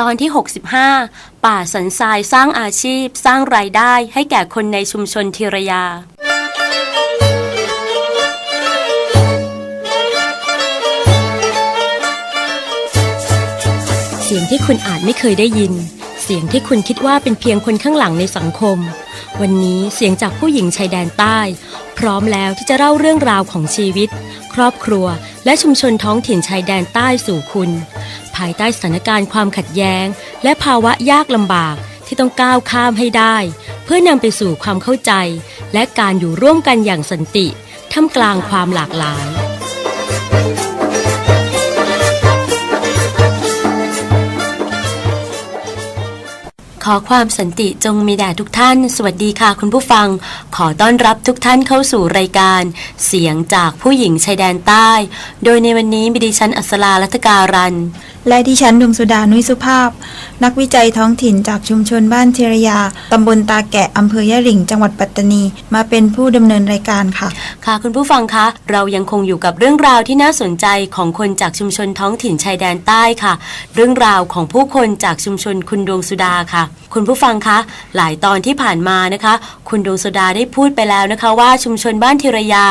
ตอนที่ 65 ป่าสันทรายสร้างอาชีพ สร้างรายได้ให้แก่คนในชุมชนทีรยาเสียงที่คุณอาจไม่เคยได้ยิน เสียงที่คุณคิดว่าเป็นเพียงคนข้างหลังในสังคม วันนี้เสียงจากผู้หญิงชายแดนใต้ พร้อมแล้วที่จะเล่าเรื่องราวของชีวิต ครอบครัว และชุมชนท้องถิ่นชายแดนใต้สู่คุณ ภายใต้สถานการณ์ความขัดแย้ง และภาวะยากลำบากที่ต้องก้าวข้ามให้ได้ เพื่อนำไปสู่ความเข้าใจ และการอยู่ร่วมกันอย่างสันติท่ามกลางความหลากหลายขอความสันติจงมีแด่ทุกท่าน สวัสดีค่ะคุณผู้ฟัง ขอต้อนรับทุกท่านเข้าสู่รายการ เสียงจากผู้หญิงชายแดนใต้ โดยในวันนี้มีดิฉันอัศราลัตการันและดิฉันดวงสุดานุยสุภาพ นักวิจัยท้องถิ่นจากชุมชนบ้านเทรยา ตำบลตาแกะ อำเภอยะหริ่ง จังหวัดปัตตานี มาเป็นผู้ดำเนินรายการค่ะ ค่ะคุณผู้ฟังคะ เรายังคงอยู่กับเรื่องราวที่น่าสนใจของคนจากชุมชนท้องถิ่นชายแดนใต้ค่ะ เรื่องราวของผู้คนจากชุมชนคุณดวงสุดาค่ะ คุณผู้ฟังคะ หลายตอนที่ผ่านมานะคะ คุณดวงสุดาได้พูดไปแล้วนะคะ ว่าชุมชนบ้านเทรยา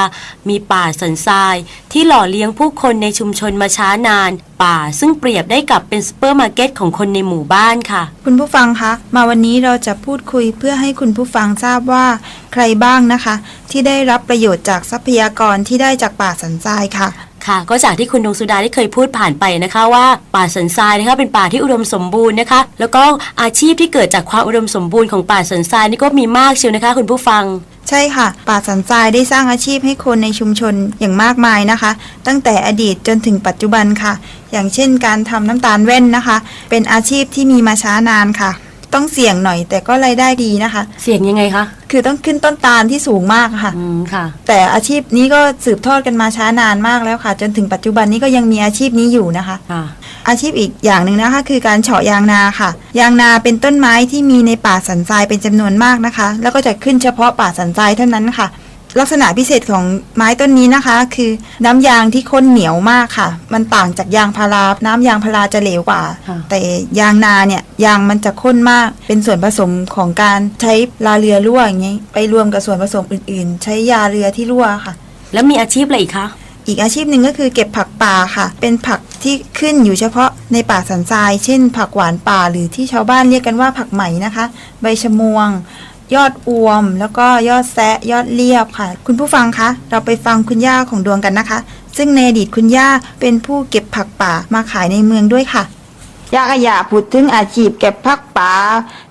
มีป่าสันทรายที่หล่อเลี้ยงผู้คนในชุมชนมาช้านาน ป่าซึ่งเปรียบได้กับเป็นซูเปอร์มาร์เก็ตของคนในหมู่บ้านค่ะ คุณผู้ฟังคะ มาวันนี้เราจะพูดคุยเพื่อให้คุณผู้ฟังทราบว่า ใครบ้างนะคะ ที่ได้รับประโยชน์จากทรัพยากรที่ได้จากป่าสันทรายค่ะ ค่ะ ก็จากที่คุณดวงสุดาได้เคยพูดผ่านไปนะคะว่าป่าสันทรายนะคะเป็นป่าที่อุดมสมบูรณ์นะคะ แล้วก็อาชีพที่เกิดจากความอุดมสมบูรณ์ของป่าสันทรายนี่ก็มีมากเชียวนะคะ คุณผู้ฟังใช่ค่ะ ป่าสันทรายได้สร้างอาชีพให้คนในชุมชนอย่างมากมายนะคะ ตั้งแต่อดีตจนถึงปัจจุบันค่ะ อย่างเช่นการทำน้ำตาลแว่นนะคะ เป็นอาชีพที่มีมาช้านานค่ะ ต้องเสี่ยงหน่อย แต่ก็รายได้ดีนะคะ เสียงยังไงคะคือต้องขึ้นต้นตาลที่สูงมากค่ะ อืมค่ะ แต่อาชีพนี้ก็สืบทอดกันมาช้านานมากแล้วค่ะ จนถึงปัจจุบันนี้ก็ยังมีอาชีพนี้อยู่นะคะ ค่ะ อาชีพอีกอย่างหนึ่งนะคะ คือการเฉาะยางนาค่ะ ยางนาเป็นต้นไม้ที่มีในป่าสันทรายเป็นจำนวนมากนะคะ แล้วก็จะขึ้นเฉพาะป่าสันทรายเท่านั้นค่ะ ลักษณะพิเศษของไม้ต้นนี้นะคะ คือน้ำยางที่ข้นเหนียวมากค่ะ มันต่างจากยางพารา น้ำยางพาราจะเหลวกว่า ค่ะ แต่ยางนาเนี่ยยางมันจะข้นมาก เป็นส่วนผสมของการใช้ลาเรือรั่วอย่างนี้ไปรวมกับส่วนผสมอื่นๆ ใช้ยาเรือที่รั่วค่ะ แล้วมีอาชีพอะไรอีกคะ อีกอาชีพหนึ่งก็คือเก็บผักป่าค่ะ เป็นผักที่ขึ้นอยู่เฉพาะในป่าสันทราย เช่น ผักหวานป่าหรือที่ชาวบ้านเรียกกันว่าผักไหมนะคะ ใบชะมวง ยอดอวม แล้วก็ยอดแซะยอดเลียบค่ะ คุณผู้ฟังคะ เราไปฟังคุณย่าของดวงกันนะคะ ซึ่งในอดีตคุณย่าเป็นผู้เก็บผักป่ามาขายในเมืองด้วยค่ะยาก็อยากพูดถึงอาชีพเก็บผักป่า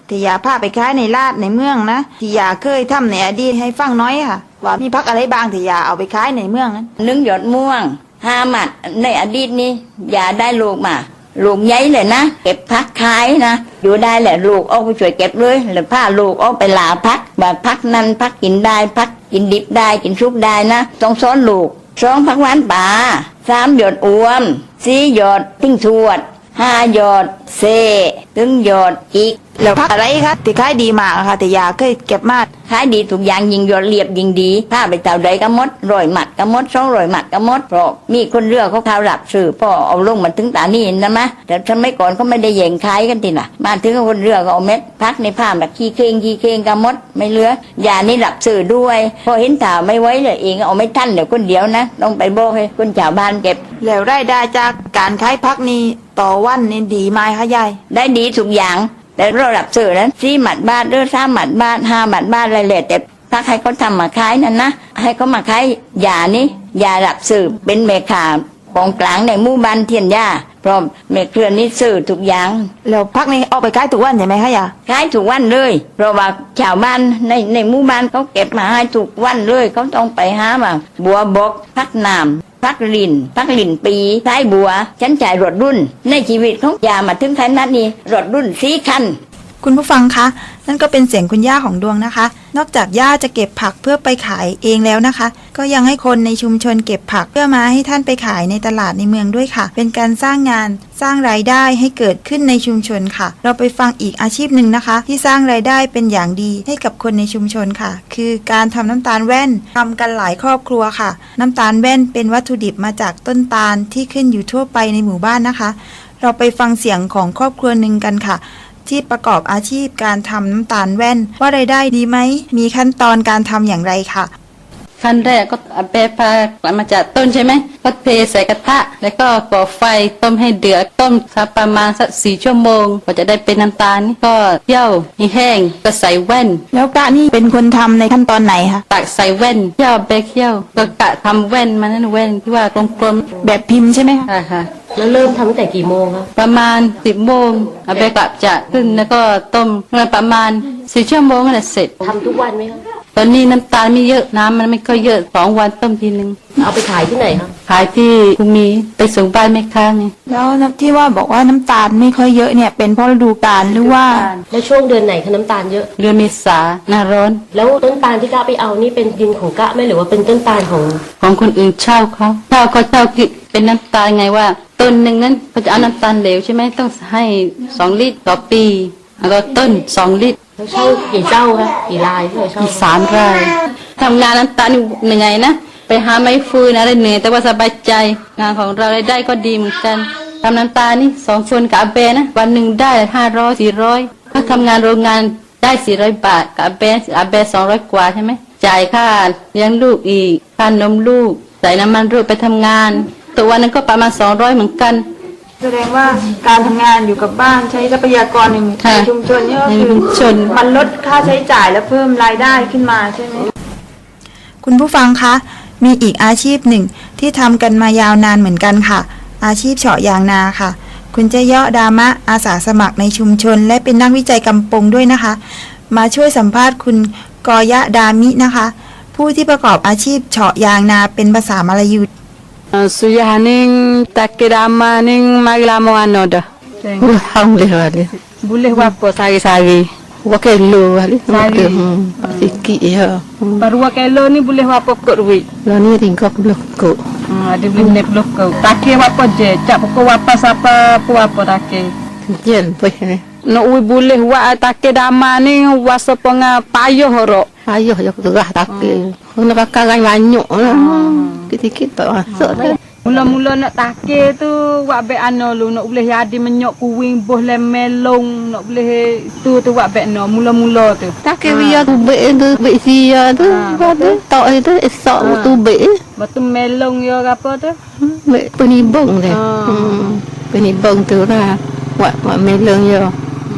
ที่ยาพาไปขายในลาดในเมืองนะที่ยาเคยทำในอดีตให้ฟังน้อยค่ะ ว่ามีผักอะไรบ้างที่ยาเอาไปขายในเมืองนั้นนึ่งหยดม่วงห้าหมัดในอดีตนี้อย่าได้ลูกมา ลูกใหญ่เลยนะเก็บพักขายนะอยู่ได้แหละลูกออกไปช่วยเก็บเลยแล้วพาลูกออกไปลาพักแบบพักนั้นพักกินได้พักกินดิบได้กินชุกได้นะต้องสอนลูกสองพักหวานป่าสามหยดอ้วมสี่หยดทิ้งทวดห้าหยดเซถึงหยดอีก แล้วผักอะไรคะที่ขายดีมากอะค่ะ แต่ยาเคยเก็บมาขายดีทุกอย่างยิงยอดเรียบยิงดีผ้าไปเต่าใดก็หมดรอยหมัดก็หมดสองรอยหมัดก็หมดเพราะมีคนเรือเขาข่าวหลับสื่อพ่อเอาลงมาถึงตานี่นะมะแต่ทำไมก่อนเขาไม่ได้แย่งขายกันทีน่ะ มาถึงคนเรือก็เอาเม็ดพักในผ้าแบบขี้เคงขี้เคงก็หมดไม่เหลือยานี่หลับสื่อด้วย พอเห็นข่าวไม่ไว้เลยเองเอาไม่ทันเดี๋ยวคนเดียวนะต้องไปบอกให้คนชาวบ้านเก็บ แล้วรายได้จากการขายผักนี้ต่อวันนี่ดีไหมคะยายได้ดีทุกอย่าง แต่เราหลับสื่อนั้นสี่หมัดบ้านหรือสามหมัดบ้านห้าหมัดบ้านอะไรเลยแต่ถ้าใครเขาทำมาขายนั่นนะให้เขามาขายยานี่ยาหลับสื่อเป็นเมคาของกลางในหมู่บ้านเทียนยาเพราะเมเครือนี่สื่อทุกอย่างแล้วผักนี้ออกไปขายทุกวันใช่ไหมคะยาขายทุกวันเลยเพราะว่าชาวบ้านในในหมู่บ้านเขาเก็บมาให้ทุกวันเลยเขาต้องไปหามาบัวบกพักน้ำ พักลินพักลินปีท้ายบัว ฉันจ่ายรถรุ่น ในชีวิตของยามาถึงขนาดนี้รถรุ่นสีคัน คุณผู้ฟังคะ นั่นก็เป็นเสียงคุณย่าของดวงนะคะ นอกจากย่าจะเก็บผักเพื่อไปขายเองแล้วนะคะ ก็ยังให้คนในชุมชนเก็บผักเพื่อมาให้ท่านไปขายในตลาดในเมืองด้วยค่ะ เป็นการสร้างงานสร้างรายได้ให้เกิดขึ้นในชุมชนค่ะ เราไปฟังอีกอาชีพหนึ่งนะคะ ที่สร้างรายได้เป็นอย่างดีให้กับคนในชุมชนค่ะ คือการทำน้ำตาลแว่นทำกันหลายครอบครัวค่ะ น้ำตาลแว่นเป็นวัตถุดิบมาจากต้นตาลที่ขึ้นอยู่ทั่วไปในหมู่บ้านนะคะ เราไปฟังเสียงของครอบครัวหนึ่งกันค่ะ ที่ประกอบอาชีพการทำน้ำตาลแว่น ว่ารายได้ดีไหม มีขั้นตอนการทำอย่างไรค่ะ ขั้นแรกก็เอาแปรพากลับมาจากต้นใช่ไหมก็เทใส่กระทะ แล้วก็ก่อไฟต้มให้เดือดต้มสักประมาณสักสี่ชั่วโมงก็จะได้เป็นน้ำตาลนี่ก็เย่าให้แห้งก็ใส่แว่น แล้วกะนี่เป็นคนทำในขั้นตอนไหนคะตักใส่แว่นเย่าเบกเย่าก็กะทำแว่นมานั่นแว่นที่ว่ากลมแบบพิมพ์ใช่ไหมคะๆค่ะค่ะแล้วเริ่มทำตั้งแต่กี่โมงคะประมาณสิบโมงเอาไปกลับจะขึ้นแล้วก็ต้มประมาณสี่ชั่วโมงก็เสร็จทำทุกวันไหมคะ ตอนนี้น้ำตาลไม่เยอะน้ำมันไม่ค่อยเยอะสองวันต้มทีนึง เอาไปขายที่ไหนคะขายที่ภูมิไปส่งบ้านแม่ค้าไงแล้วที่ว่าบอกว่าน้ำตาลไม่ค่อยเยอะเนี่ย เป็นเพราะฤดูกาลหรือว่า แล้วช่วงเดือนไหนคะน้ำตาลเยอะ เดือนเมษาหน้าร้อนแล้วต้นตาลที่กะไปเอานี่เป็นดินของกะไหมหรือว่าเป็นต้นตาลของ ของคนอื่นเช่าเขาเช่าเขาเช่ากิเป็นน้ำตาลไงว่าต้นหนึ่งนั้นเขาจะเอาน้ำตาลเหลวใช่ไหมต้องให้สองลิตรต่อปี แล้วก็ต้นสองลิตร เช่ากี่เจ้าคะกี่รายที่เราเช่าอีกสามรายทำงานน้ำตาลนี่เหนื่อยนะไปหาไม้ฟืนอะไรเหนื่อยแต่ว่าสบายใจงานของเรารายได้ก็ดีเหมือนกันทำน้ำตาลนี่สองคนกับอาเบนะวันหนึ่งได้ห้าร้อยสี่ร้อยถ้าทำงานโรงงานได้สี่ร้อยบาทกับอาเบอาเบสองร้อยกว่าใช่ไหมจ่ายค่าเลี้ยงลูกอีกค่านมลูกใส่น้ำมันรูปไปทำงาน ตัววันนึงก็ประมาณสองร้อยเหมือนกัน แสดงว่าการทำงานอยู่กับบ้านใช้ทรัพยากรในค่ะชุมชนเนี่ยก็ในคือชุมชนมันลดค่าใช้จ่ายและเพิ่มรายได้ขึ้นมาใช่ไหมคุณผู้ฟังคะ มีอีกอาชีพหนึ่งที่ทำกันมายาวนานเหมือนกันค่ะ อาชีพเฉาะยางนาค่ะ คุณเจเยาะดามะอาสาสมัครในชุมชน และเป็นนักวิจัยกำปงด้วยนะคะ มาช่วยสัมภาษณ์คุณกอยะดามินะคะ ผู้ที่ประกอบอาชีพเฉาะยางนาเป็นภาษามลายู Suyah ning takirama ning magilamo ano dah. Alhamdulillah. Boleh apa sari-sari. Wakai lu wali. Sari. Sikit ya. Baru kilo ni boleh apa kok duit. Lo ni ringkok belum kok. Ha, dia boleh naik belum kau. Takir apa je. Cak pokok apa siapa pu apa takir. Jen pun ni. Nak ui boleh buat takir dama ni wasa penga payah horok. Ayuh je gerah takir. Kena pakai banyak lah. Sikit-sikit tak masuk dah. Mula-mula nak takir tu buat bek ano lu nak boleh jadi menyok kuing boh lem melong nak boleh tu tu buat bek no mula-mula tu. Takir biar tu baik tu, baik sia tu. Lepas tu, tok itu esok tu baik. Batu melong yo ke apa tu? Baik penibung dia. Ah. Hmm. Penibung tu lah. Buat, buat melong je.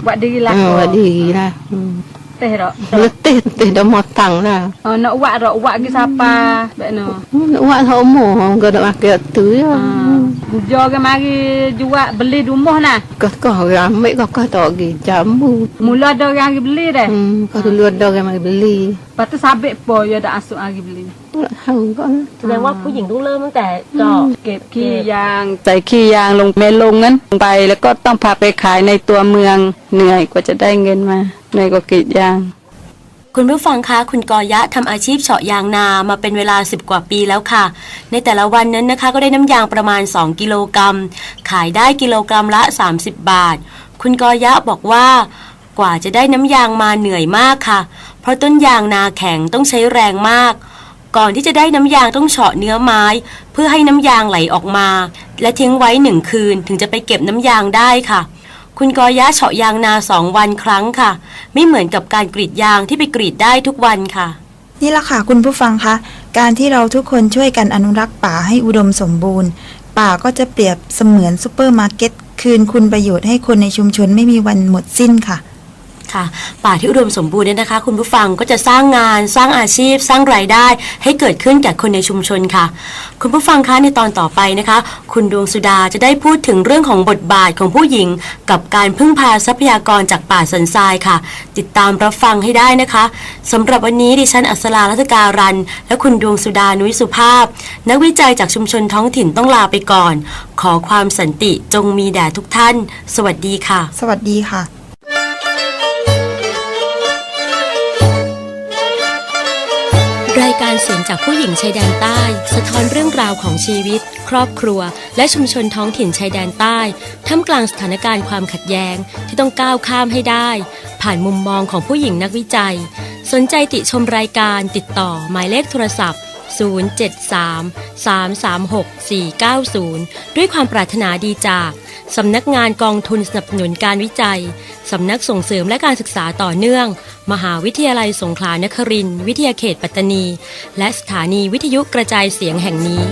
Buat diri Ah, lah. buat diri lah. Hmm. Teh rak. Letih letih dah matang dah. Oh, nak buat rak buat ke siapa? Bek no. Hmm, Nak buat homo, kau nak makan tu ya. Ha. Jo ke mari jual beli di rumah nah. Kau kau ramai kau kau tak pergi jamu. Mula ada orang pergi beli dah. Hmm, kau dulu ada orang mari beli. Lepas tu sabit po ya dah asuk lagi beli. Tak tahu kau. แสดงว่าผู้หญิงต้องเริ่มตั้งแต่เจาะเก็บขี้ยางใส่ขี้ยางลงเมลงนั้นลงไปแล้วก็ต้องพาไปขายในตัวเมืองเหนื่อยกว่าจะได้เงินมา เหนื่อยกว่ากรีดยาง คุณผู้ฟังคะคุณกอยะทำอาชีพเฉาะยางนามาเป็นเวลา 10 กว่าปีแล้วค่ะ ในแต่ละวันนั้นนะคะ ก็ได้น้ำยางประมาณ 2 กิโลกรัม ขายได้กิโลกรัมละ 30 บาท คุณกอยะบอกว่ากว่าจะได้น้ำยางมาเหนื่อยมากค่ะ เพราะต้นยางนาแข็งต้องใช้แรงมาก ก่อนที่จะได้น้ำยางต้องเฉาะเนื้อไม้ เพื่อให้น้ำยางไหลออกมา และทิ้งไว้หนึ่งคืนถึงจะไปเก็บน้ำยางได้ค่ะ คุณกอยะเฉาะยางนาสองวันครั้งค่ะ ไม่เหมือนกับการกรีดยางที่ไปกรีดได้ทุกวันค่ะ นี่ละค่ะคุณผู้ฟังคะการที่เราทุกคนช่วยกันอนุรักษ์ป่าให้อุดมสมบูรณ์ ป่าก็จะเปรียบเสมือนซูเปอร์มาร์เก็ตคืนคุณประโยชน์ให้คนในชุมชนไม่มีวันหมดสิ้นค่ะ ค่ะ ป่าที่อุดมสมบูรณ์เนี่ยนะคะ คุณผู้ฟังก็จะสร้างงาน สร้างอาชีพ สร้างรายได้ ให้เกิดขึ้นแก่คนในชุมชนค่ะ คุณผู้ฟังคะในตอนต่อไปนะคะ คุณดวงสุดาจะได้พูดถึงเรื่องของบทบาทของผู้หญิง กับการพึ่งพาทรัพยากรจากป่าสันทรายค่ะ ติดตามรับฟังให้ได้นะคะสำหรับวันนี้ดิฉันอัศรารัตการัน และคุณดวงสุดานุยสุภาพ นักวิจัยจากชุมชนท้องถิ่นต้องลาไปก่อน ขอความสันติจงมีแด่ทุกท่าน สวัสดีค่ะ สวัสดีค่ะ รายการเสียงจากผู้หญิงชายแดนใต้ สะท้อนเรื่องราวของชีวิต ครอบครัว และชุมชนท้องถิ่นชายแดนใต้ท่ามกลางสถานการณ์ความขัดแย้งที่ต้องก้าวข้ามให้ได้ ผ่านมุมมองของผู้หญิงนักวิจัย สนใจติชมรายการติดต่อหมายเลขโทรศัพท์ 073 336 490 ด้วยความปรารถนาดีจาก สำนักงานกองทุนสนับสนุนการวิจัย สำนักส่งเสริมและการศึกษาต่อเนื่อง มหาวิทยาลัยสงขลานครินทร์วิทยาเขตปัตตานี และสถานีวิทยุกระจายเสียงแห่งนี้